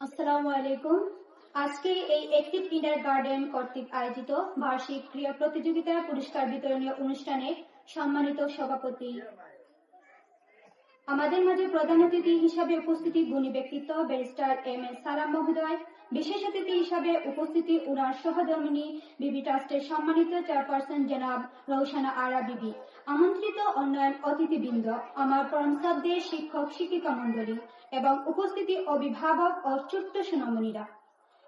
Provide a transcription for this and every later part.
আসসালামু আলাইকুম। আজকে এই একটিভ কিন্ডার গার্ডেন কর্তৃক আয়োজিত বার্ষিক ক্রীড়া প্রতিযোগিতা পুরস্কার বিতরণীয় অনুষ্ঠানে সম্মানিত সভাপতি আমাদের মাঝে প্রধান অতিথি হিসাবে উপস্থিতি গুণী ব্যক্তিত্ব ব্যারিস্টার এম এস সালাম মহোদয়, বিশেষ অতিথি হিসাবে উপস্থিতি উনার সহধর্মিনী বিবি ট্রাস্টের সম্মানিত চেয়ারপারসন জনাব রৌশানা আরা বিবি, আমন্ত্রিত অন্যান্য অতিথিবৃন্দ, আমার পরম শ্রদ্ধেয় শিক্ষক শিক্ষিকা মন্ডলী এবং উপস্থিতি অভিভাবক ও ছোট্ট সুনমণীরা।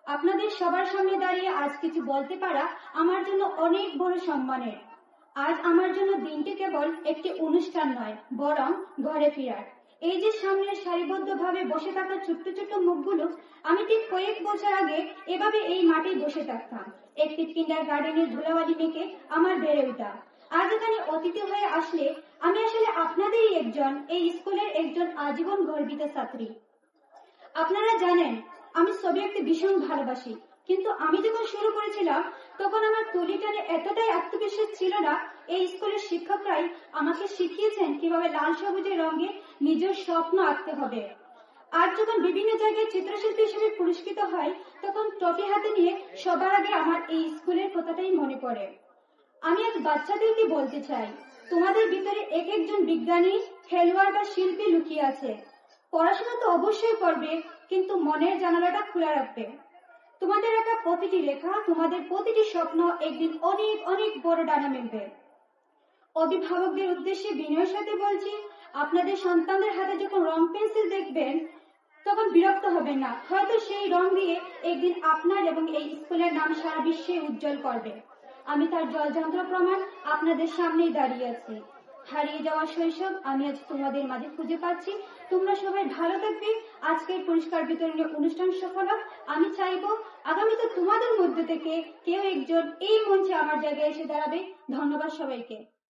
আপনাদের সবার সামনে দাঁড়িয়ে আজ কিছু বলতে পারা আমার জন্য অনেক বড় সম্মানের। আজ আমার জন্য দিনটি কেবল একটি অনুষ্ঠান নয়, বরং ঘরে ফেরার। এই যে সামনে সারিবদ্ধভাবে বসে থাকা ছোট্ট ছোট্ট মুখগুলো, আমি ঠিক কয়েক বছর আগে এভাবে এই মাঠে বসে থাকতাম। একটি কিন্ডার গার্ডেনের ধুলাবালি মেখে আমার বেড়ে ওঠা। আজ এখানে অতিথি হয়ে আসলে আমি আসলে আপনাদেরই একজন, এই স্কুলের একজন আজীবন গর্বিত ছাত্রী। আপনারা জানেন, আমি ছবি আঁকতে ভীষণ ভালোবাসি। কিন্তু আমি যখন শুরু করেছিলাম, তখন আমার তুলিটারে এতটাই আত্মবিশ্বাস ছিল না, এই স্কুলের শিক্ষকরাই আমাকে শিখিয়েছেন কীভাবে লাল সবুজের রঙে নিজের স্বপ্ন আঁকতে হবে। আর যখন বিভিন্ন জায়গায় চিত্রশিল্পী হিসেবে পুরস্কৃত হয়, তখন ট্রফি হাতে নিয়ে সবার আগে আমার এই স্কুলের কথাটাই মনে পড়ে। আমি আজ বাচ্চাদেরকে বলতে চাই, তোমাদের ভিতরে এক একজন বিজ্ঞানী, খেলোয়াড় বা শিল্পী লুকিয়ে আছে। পড়াশোনা তো অবশ্যই করবে, কিন্তু মনের জানালাটা খোলা রাখবে। তোমাদের একা প্রতিটি রেখা তোমাদের প্রতিটি স্বপ্ন একদিন অনেক অনেক বড় ডানা মেলবে। অভিভাবকদের উদ্দেশ্যে বিনয়ের সাথে বলছি, আপনাদের সন্তানদের হাতে যখন রং পেন্সিল দেখবেন, তখন বিরক্ত হবেন না। হয়তো সেই রং দিয়ে একদিন আপনার এবং এই স্কুলের নাম সারা বিশ্বে উজ্জ্বল করবে। আমি তার জলযন্ত্র প্রমাণ আপনাদের সামনেই দাঁড়িয়ে আছি। হারিয়ে যাওয়া শৈশব, আমি আজ তোমাদের মাঝে খুঁজে পাচ্ছি। তোমরা সবাই ভালো থাকবে। আজকের পুরস্কার বিতরণের অনুষ্ঠান সফল হোক। আমি চাইব আগামীতে তোমাদের মধ্যে থেকে কেউ একজন এই মঞ্চে আমার জায়গায় এসে দাঁড়াবে। ধন্যবাদ সবাইকে।